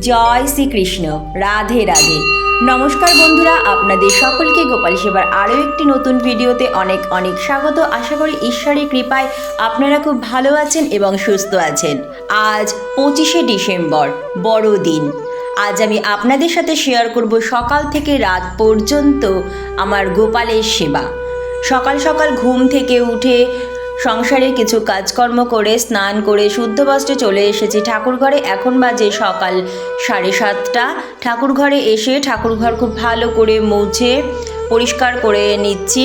জয় শ্রীকৃষ্ণ, রাধে রাধে। নমস্কার বন্ধুরা, আপনাদের সকলকে গোপাল সেবার আরও একটি নতুন ভিডিওতে অনেক অনেক স্বাগত। আশা করি ঈশ্বরের কৃপায় আপনারা খুব ভালো আছেন এবং সুস্থ আছেন। আজ পঁচিশে ডিসেম্বর, বড়দিন। আজ আমি আপনাদের সাথে শেয়ার করব সকাল থেকে রাত পর্যন্ত আমার গোপালের সেবা। সকাল সকাল ঘুম থেকে উঠে সংসারের কিছু কাজকর্ম করে, স্নান করে শুদ্ধ বস্ত্রে চলে এসেছি। ঠাকুর ঘরে এখন বাজে সকাল সাড়ে সাতটা। ঠাকুর ঘরে এসে ঠাকুর ঘর খুব ভালো করে মুছে, পরিষ্কার করে নিচ্ছি।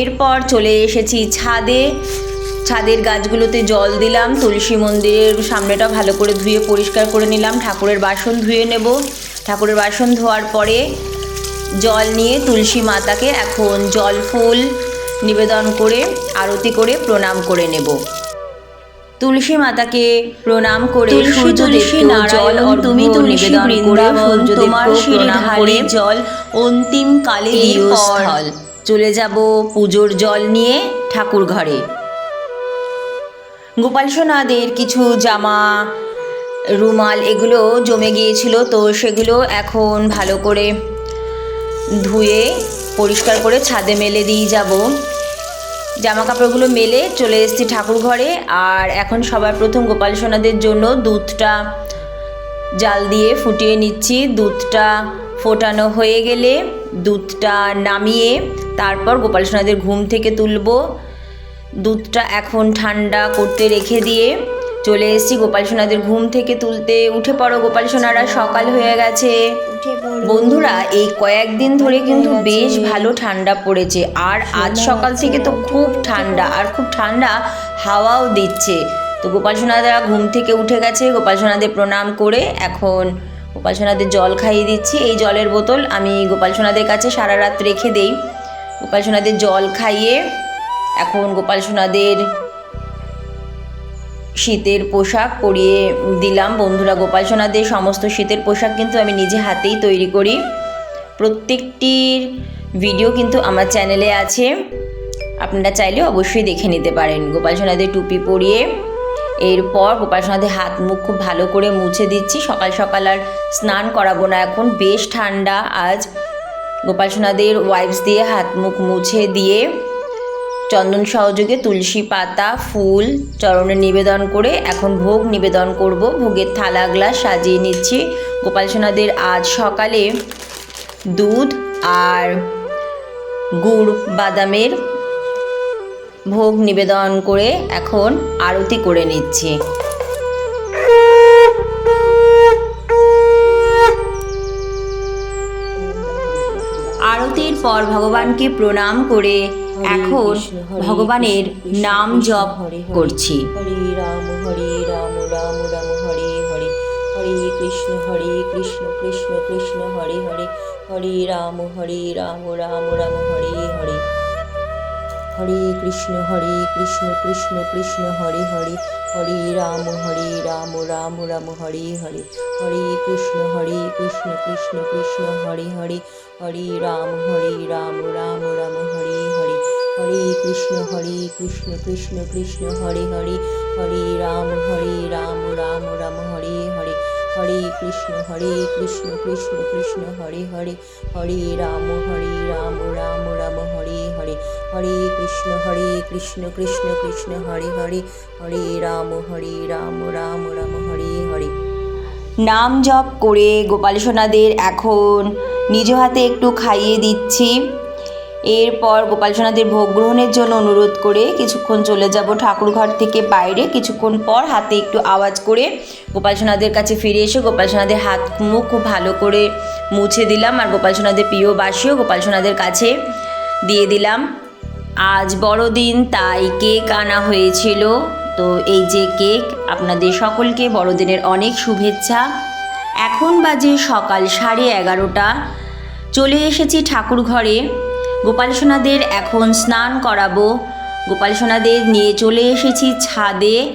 এরপর চলে এসেছি ছাদে। ছাদের গাছগুলোতে জল দিলাম, তুলসী মন্দিরের সামনেটা ভালো করে ধুয়ে পরিষ্কার করে নিলাম। ঠাকুরের বাসন ধুয়ে নেব। ঠাকুরের বাসন ধোয়ার পরে জল নিয়ে তুলসী মাতাকে এখন জল ফুল নিবেদন করে আরতি করে প্রণাম করে নেব। তুলসী মাতাকে প্রণাম করে সূর্যদেবকে জল তুমি তুলসী বৃন্দাবন তোমার শিরে জল অন্তিম কালে স্থল চলে যাব পুজোর জল নিয়ে ঠাকুর ঘরে। গোপাল সোনাদের কিছু জামা রুমাল এগুলো জমে গিয়েছিল তো সেগুলো এখন ভালো করে ধুয়ে পরিষ্কার করে ছাদে মেলে দিয়ে যাব। জামা কাপড়গুলো মেলে চলে এসেছি ঠাকুর ঘরে, আর এখন সবার প্রথম গোপাল সোনাদের জন্য দুধটা জাল দিয়ে ফুটিয়ে নিচ্ছি। দুধটা ফোটানো হয়ে গেলে দুধটা নামিয়ে তারপর গোপাল সোনাদের ঘুম থেকে তুলবো। দুধটা এখন ঠান্ডা করতে রেখে দিয়ে চলে এসেছি গোপাল সোনাদের ঘুম থেকে তুলতে। উঠে পড়ো গোপাল সোনারা, সকাল হয়ে গেছে। বন্ধুরা এই কয়েকদিন ধরে কিন্তু বেশ ভালো ঠান্ডা পড়েছে। আর আজ সকাল থেকে তো খুব ঠান্ডা আর খুব ঠান্ডা হাওয়াও দিচ্ছে। তো গোপাল সোনাদারা ঘুম থেকে উঠে গেছে গোপাল সোনাদের প্রণাম করে এখন গোপাল সোনাদের জল খাইয়ে দিচ্ছি। এই জলের বোতল আমি গোপাল সোনাদের কাছে সারা রাত রেখে দেই। গোপাল সোনাদের জল খাইয়ে এখন গোপাল সোনাদের শীতের পোশাক পরিয়ে দিলাম। বন্ধুরা, গোপাল সোনাদের সমস্ত শীতের পোশাক কিন্তু আমি নিজে হাতেই তৈরি করি। প্রত্যেকটির ভিডিও কিন্তু আমার চ্যানেলে আছে। আপনারা চাইলে অবশ্যই দেখে নিতে পারেন। গোপাল সোনাদের টুপি পরিয়ে এরপর গোপাল সোনাদের হাত, মুখ খুব ভালো করে মুছে দিচ্ছি। সকাল সকাল আর স্নান করাবো না এখন। বেশ ঠান্ডা আজ। গোপাল সোনাদের ওয়াইপস দিয়ে হাত, মুখ মুছে দিয়ে চন্দন সহযোগে তুলসী পাতা, ফুল চরণে নিবেদন করে এখন ভোগ নিবেদন করব। ভোগের থালা, গ্লাস সাজিয়ে নিচ্ছি। গোপাল সোনাদের আজ সকালে দুধ আর গুড়, বাদামের ভোগ নিবেদন করে এখন আরতি করে নিচ্ছি। আরতির পর ভগবানকে প্রণাম করে এখন ভগবানের নাম জপ করছি। হরে রাম হরে রাম রাম রাম হরে হরে। হরে কৃষ্ণ হরে কৃষ্ণ কৃষ্ণ কৃষ্ণ হরে হরে। হরে রাম হরে রাম রাম রাম হরে হরে। হরে কৃষ্ণ হরে কৃষ্ণ কৃষ্ণ কৃষ্ণ হরে হরে। হরে রাম হরে রাম রাম রাম হরে হরে। হরে কৃষ্ণ হরে কৃষ্ণ কৃষ্ণ কৃষ্ণ হরে হরে। হরে রাম হরে রাম রাম রাম হরে হরে কৃষ্ণ হরে কৃষ্ণ কৃষ্ণ কৃষ্ণ, হরে হরে হরে রাম হরে রাম রাম রাম, হরে হরে হরে কৃষ্ণ হরে কৃষ্ণ কৃষ্ণ কৃষ্ণ, হরে হরে হরে রাম হরে রাম রাম রাম, হরে হরে হরে কৃষ্ণ হরে কৃষ্ণ কৃষ্ণ কৃষ্ণ, হরে হরে হরে রাম হরে রাম রাম রাম, হরে হরে। নাম জপ করে গোপাল সোনাদের এখন নিজ হাতে একটু খাইয়ে দিচ্ছি। এরপর গোপাল সোনাদের ভোগ গ্রহণের জন্য অনুরোধ করে কিছুক্ষণ চলে যাব ঠাকুর ঘর থেকে বাইরে। কিছুক্ষণ পর হাতে একটু আওয়াজ করে গোপাল সোনাদের কাছে ফিরে এসে গোপাল সোনাদের হাত, মুখ খুব ভালো করে মুছে দিলাম আর গোপাল সোনাদের প্রিয় বাসিও গোপাল সোনাদের কাছে দিয়ে দিলাম। আজ বড়দিন, তাই কেক আনা হয়েছিল। তো এই যে কেক, আপনাদের সকলকে বড়দিনের অনেক শুভেচ্ছা। এখন বাজে সকাল সাড়ে এগারোটা। চলে এসেছি ঠাকুর ঘরে গোপাল সোনাদের এখন স্নান করাবো। গোপাল সোনাদের নিয়ে চলে এসেছি ছাদে।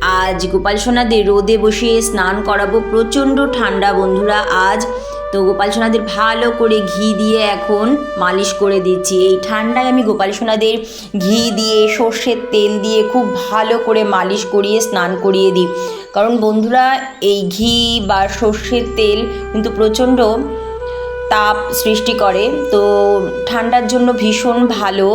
আজ গোপাল সোনাদের রোদে বসিয়ে স্নান করাবো। প্রচণ্ড ঠান্ডা বন্ধুরা, আজ তো গোপাল সোনাদের ভালো করে ঘি দিয়ে এখন মালিশ করে দিচ্ছি। এই ঠান্ডায় আমি গোপাল সোনাদের ঘি দিয়ে, সর্ষের তেল দিয়ে খুব ভালো করে মালিশ করিয়ে স্নান করিয়ে দিই। কারণ বন্ধুরা, এই ঘি বা সর্ষের তেল কিন্তু প্রচণ্ড তাপ সৃষ্টি করে। তো ঠান্ডার জন্য ভীষণ ভালো।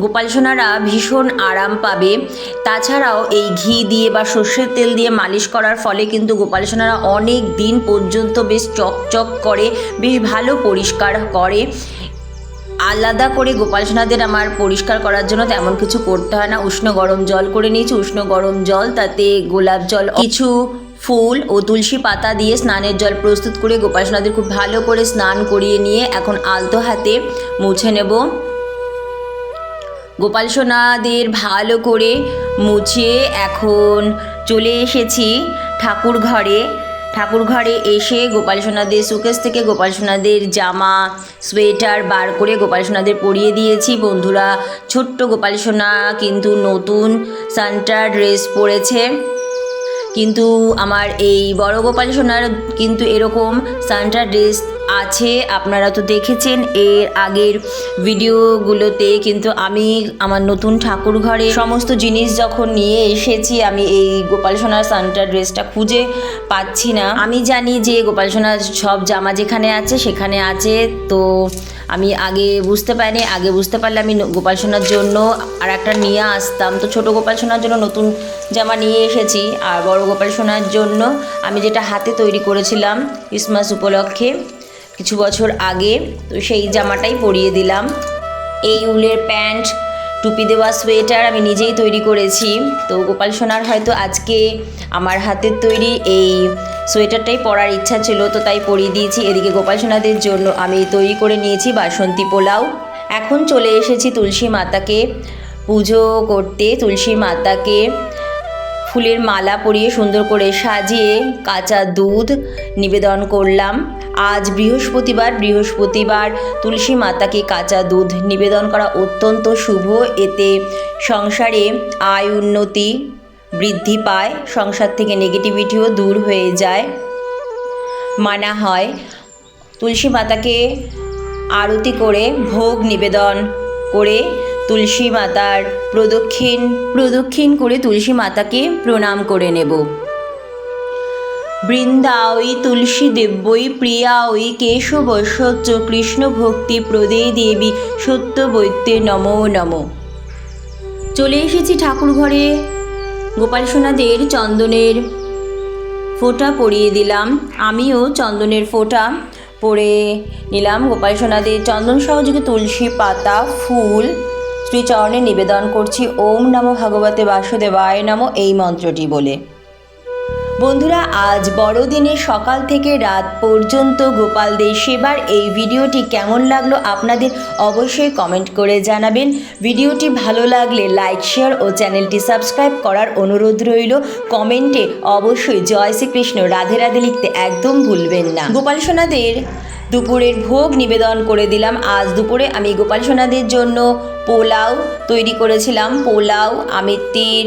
গোপাল সোনারা ভীষণ আরাম পাবে। তাছাড়াও এই ঘি দিয়ে বা সর্ষের তেল দিয়ে মালিশ করার ফলে কিন্তু গোপাল সোনারা অনেক দিন পর্যন্ত বেশ চকচক করে, বেশ ভালো পরিষ্কার করে। আলাদা করে গোপাল সোনাদের আমার পরিষ্কার করার জন্য তেমন কিছু করতে হয় না। উষ্ণ গরম জল করে নিয়েছি। উষ্ণ গরম জল, তাতে গোলাপ জল, কিছু ফুল ও তুলসী পাতা দিয়ে স্নানের জল প্রস্তুত করে গোপাল সোনাদের খুব ভালো করে স্নান করিয়ে নিয়ে এখন আলতো হাতে মুছে নেব। গোপাল সোনাদের ভালো করে মুছে এখন চলে এসেছি ঠাকুর ঘরে। ঠাকুর ঘরে এসে গোপাল সোনাদের সুকেশ থেকে গোপাল সোনাদের জামা, সোয়েটার বার করে গোপাল সোনাদের পরিয়ে দিয়েছি। বন্ধুরা, ছোট্ট গোপাল সোনা কিন্তু নতুন সান্টার ড্রেস পরেছে। কিন্তু আমার এই বড় গোপাল সোনার কিন্তু এরকম সান্টা ড্রেস আছে, আপনারা তো দেখেছেন, এর আগের ভিডিওগুলোতে কিন্তু আমি আমার নতুন ঠাকুর ঘরে সমস্ত জিনিস যখন নিয়ে এসেছি, আমি এই গোপাল সোনার সান্টা ড্রেসটা খুঁজে পাচ্ছি না। আমি জানি যে গোপাল সোনার সব জামা যেখানে আছে, সেখানে আছে, তো আমি আগে বুঝতে পারিনি, আগে বুঝতে পারলে আমি গোপাল সোনার জন্য আর একটা নিয়ে আসতাম। তো ছোট গোপাল সোনার জন্য নতুন জামা নিয়ে এসেছি, আর বড় গোপাল সোনার জন্য আমি যেটা হাতে তৈরি করেছিলাম, ক্রিসমাস উপলক্ষে কিছু বছর আগে, তো সেই জামাটাই পরিয়ে দিলাম। এই উলের প্যান্ট, টুপি দেওয়া সোয়েটার আমি নিজেই তৈরি করেছি। তো গোপাল সোনার হয়তো আজকে আমার হাতের তৈরি এই সোয়েটারটাই পরার ইচ্ছা ছিল, তো তাই পরিয়ে দিয়েছি। এদিকে গোপাল সোনাদের জন্য আমি তৈরি করে নিয়েছি বাসন্তী পোলাও। এখন চলে এসেছি তুলসী মাতাকে। পুজো করতে তুলসী মাতাকে ফুলের মালা পরিয়ে সুন্দর করে সাজিয়ে কাঁচা দুধ নিবেদন করলাম। আজ বৃহস্পতিবার বৃহস্পতিবার তুলসী মাতাকে কাঁচা দুধ নিবেদন করা অত্যন্ত শুভ। এতে সংসারে আয় উন্নতি বৃদ্ধি পায়, সংসার থেকে নেগেটিভিটিও দূর হয়ে যায়। মানা হয়, তুলসী মাতাকে আরতি করে ভোগ নিবেদন করে তুলসী মাতার প্রদক্ষিণ প্রদক্ষিণ করে তুলসী মাতাকে প্রণাম করে নেব। বৃন্দা বৃন্দাওই তুলসী দেব্যই, প্রিয়া ওই কেশবশ্বচ্চ কৃষ্ণ ভক্তি প্রদে দেবী, সত্য বৈত্যে নমো নমো। চলে এসেছি ঠাকুর ঘরে। গোপাল সোনাদের চন্দনের ফোঁটা পরিয়ে দিলাম। আমিও চন্দনের ফোঁটা পরে নিলাম। গোপাল সোনাদের চন্দন সহযোগে তুলসী পাতা, ফুল শ্রীচরণে নিবেদন করছি, ওম নমো ভগবতে বাসুদেবায় নমো, এই মন্ত্রটি বলে। বন্ধুরা, আজ বড়দিনে সকাল থেকে রাত পর্যন্ত গোপালদের সেবার এই ভিডিওটি কেমন লাগল আপনাদের অবশ্যই কমেন্ট করে জানাবেন। ভিডিওটি ভালো লাগলে লাইক, শেয়ার ও চ্যানেলটি সাবস্ক্রাইব করার অনুরোধ রইল। কমেন্টে অবশ্যই জয় শ্রীকৃষ্ণ, রাধে রাধে লিখতে একদম ভুলবেন না। গোপাল সোনাদের দুপুরের ভোগ নিবেদন করে দিলাম। আজ দুপুরে আমি গোপাল সোনাদের জন্য পোলাও তৈরি করেছিলাম, পোলাও আমিত্তির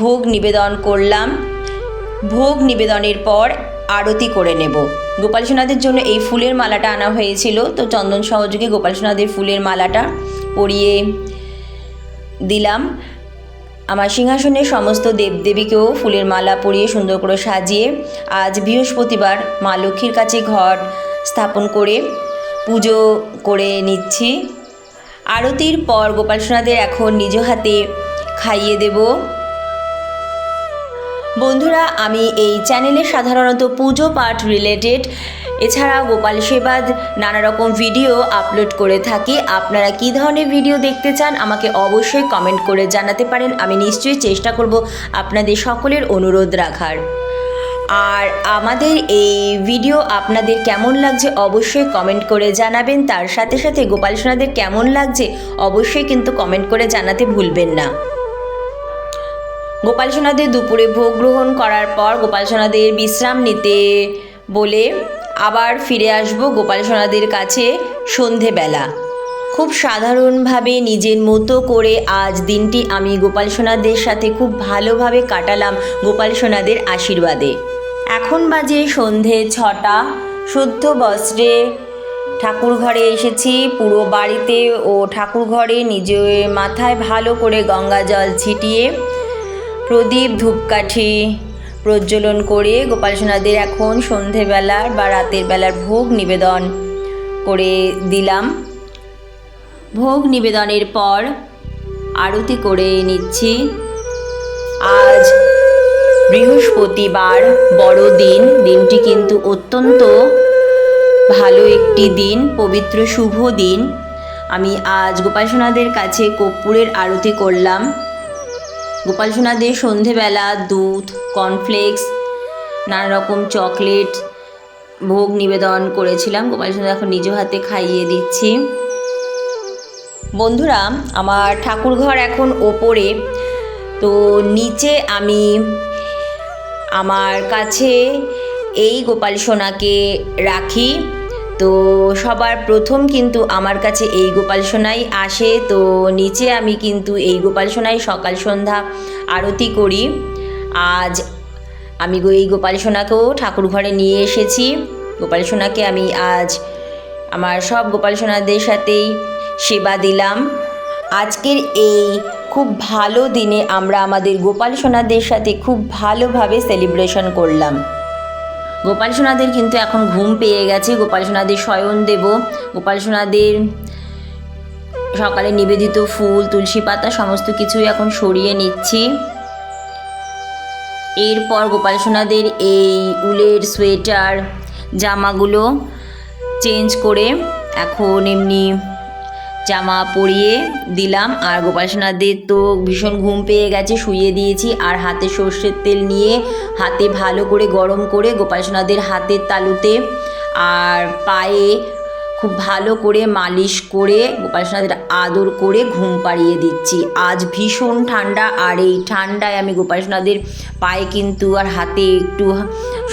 ভোগ নিবেদন করলাম। ভোগ নিবেদনের পর আরতি করে নেব। গোপাল সোনাদের জন্য এই ফুলের মালাটা আনা হয়েছিল। তো চন্দন সহযোগে গোপাল সোনাদের ফুলের মালাটা পরিয়ে দিলাম। আমার সিংহাসনের সমস্ত দেবদেবীকেও ফুলের মালা পরিয়ে সুন্দর করে সাজিয়ে আজ বৃহস্পতিবার মা লক্ষ্মীর কাছে ঘর স্থাপন করে পুজো করে নিচ্ছি। আরতির পর গোপাল সোনাদের এখন নিজ হাতে খাইয়ে দেবো। বন্ধুরা, আমি এই চ্যানেলে সাধারণত পুজো পাঠ রিলেটেড এছাড়া গোপাল সেবাদ নানা রকম ভিডিও আপলোড করে থাকি। আপনারা কী ধরনের ভিডিও দেখতে চান, আমাকে অবশ্যই কমেন্ট করে জানাতে পারেন। আমি নিশ্চয়ই চেষ্টা করব আপনাদের সকলের অনুরোধ রাখার। আর আমাদের এই ভিডিও আপনাদের কেমন লাগছে অবশ্যই কমেন্ট করে জানাবেন। তার সাথে সাথে গোপাল সোনাদের কেমন লাগছে অবশ্যই কিন্তু কমেন্ট করে জানাতে ভুলবেন না। গোপাল সোনাদের দুপুরে ভোগ গ্রহণ করার পর গোপাল সোনাদের বিশ্রাম নিতে বলে আবার ফিরে আসব গোপাল সোনাদের কাছে সন্ধেবেলা। খুব সাধারণভাবে নিজের মতো করে আজ দিনটি আমি গোপাল সোনাদের সাথে খুব ভালোভাবে কাটালাম গোপাল সোনাদের আশীর্বাদে। এখন বাজে সন্ধে ছটা। শুদ্ধ বস্ত্রে ঠাকুর ঘরে এসেছি পুরো বাড়িতে ও ঠাকুর ঘরে নিজের মাথায় ভালো করে গঙ্গা জল ছিটিয়ে প্রদীপ ধূপকাঠি প্রজ্বলন করে গোপাল সোনাদের এখন সন্ধেবেলার বা রাতের বেলার ভোগ নিবেদন করে দিলাম। ভোগ নিবেদনের পর আরতি করে নিচ্ছি। আজ বৃহস্পতিবার বড়দিন। দিনটি কিন্তু অত্যন্ত ভালো একটি দিন, পবিত্র শুভ দিন। আমি আজ গোপাল সোনাদের কাছে কর্পূরের আরতি করলাম। গোপাল সোনাদের সন্ধেবেলা দুধ কর্নফ্লেক্স নানা রকম চকলেট ভোগ নিবেদন করেছিলাম। গোপাল এখন নিজ হাতে খাইয়ে দিচ্ছি। বন্ধুরা, আমার ঠাকুরঘর এখন ওপরে। তো নিচে আমি আমার কাছে এই গোপাল সোনাকে রাখি। তো সবার প্রথম কিন্তু আমার কাছে এই গোপাল সোনাই আসে। তো নিচে আমি কিন্তু এই গোপাল সোনাই সকাল সন্ধ্যা আরতি করি। আজ আমি এই গোপাল সোনাকেও ঠাকুর ঘরে নিয়ে এসেছি। গোপাল সোনাকে আমি আজ আমার সব গোপাল সোনাদের সাথেই সেবা দিলাম। আজকের এই খুব ভালো দিনে আমরা আমাদের গোপাল সোনাদের সাথে খুব ভালোভাবে সেলিব্রেশন করলাম। গোপাল সোনাদের কিন্তু এখন ঘুম পেয়ে গেছে। গোপাল সোনাদের শয়ন দেব। গোপাল সোনাদের সকালে নিবেদিত ফুল, তুলসী পাতা সমস্ত কিছুই এখন সরিয়ে নিচ্ছি। এরপর গোপাল সোনাদের এই উলের সোয়েটার জামাগুলো চেঞ্জ করে এখন এমনি জামা পরিয়ে দিলাম। আর গোপাল সোনাদের তো ভীষণ ঘুম পেয়ে গেছে শুয়ে দিয়েছি। আর হাতে সর্ষের তেল নিয়ে হাতে ভালো করে গরম করে গোপাল সোনাদের হাতের তালুতে আর পায়ে খুব ভালো করে মালিশ করে গোপাল সোনাদের আদর করে ঘুম পাড়িয়ে দিচ্ছি। আজ ভীষণ ঠান্ডা, আর এই ঠান্ডায় আমি গোপাল সোনাদের পায়ে কিন্তু আর হাতে একটু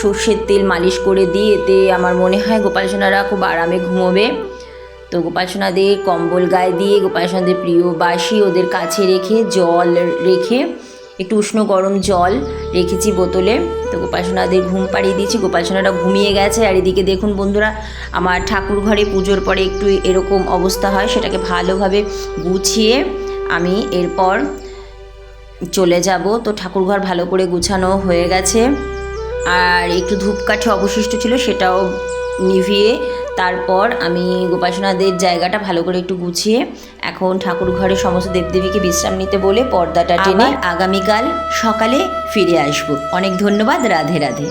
সর্ষের তেল মালিশ করে দিই। এতে আমার মনে হয় গোপাল সোনারা খুব আরামে ঘুমোবে। তো গোপাল সোনাদের কম্বল গায়ে দিয়ে গোপাল সোনাদের প্রিয় বাসি ওদের কাছে রেখে জল রেখে একটু উষ্ণ গরম জল রেখেছি বোতলে। তো গোপাল সোনাদের ঘুম পাড়িয়ে দিয়েছি। গোপাল সোনারা ঘুমিয়ে গেছে। আর এদিকে দেখুন বন্ধুরা, আমার ঠাকুর ঘরে পুজোর পরে একটু এরকম অবস্থা হয়, সেটাকে ভালোভাবে গুছিয়ে আমি এরপর চলে যাব। তো ঠাকুরঘর ভালো করে গুছানো হয়ে গেছে। আর একটু ধূপকাঠি অবশিষ্ট ছিল, সেটাও নিভিয়ে তারপর আমি গোপাসনাদের জায়গাটা ভালো করে একটু গুছিয়ে এখন ঠাকুর ঘরে সমস্ত দেবদেবীকে বিশ্রাম নিতে বলে পর্দাটা টেনে আগামীকাল সকালে ফিরে আসব। অনেক ধন্যবাদ রাধে রাধে।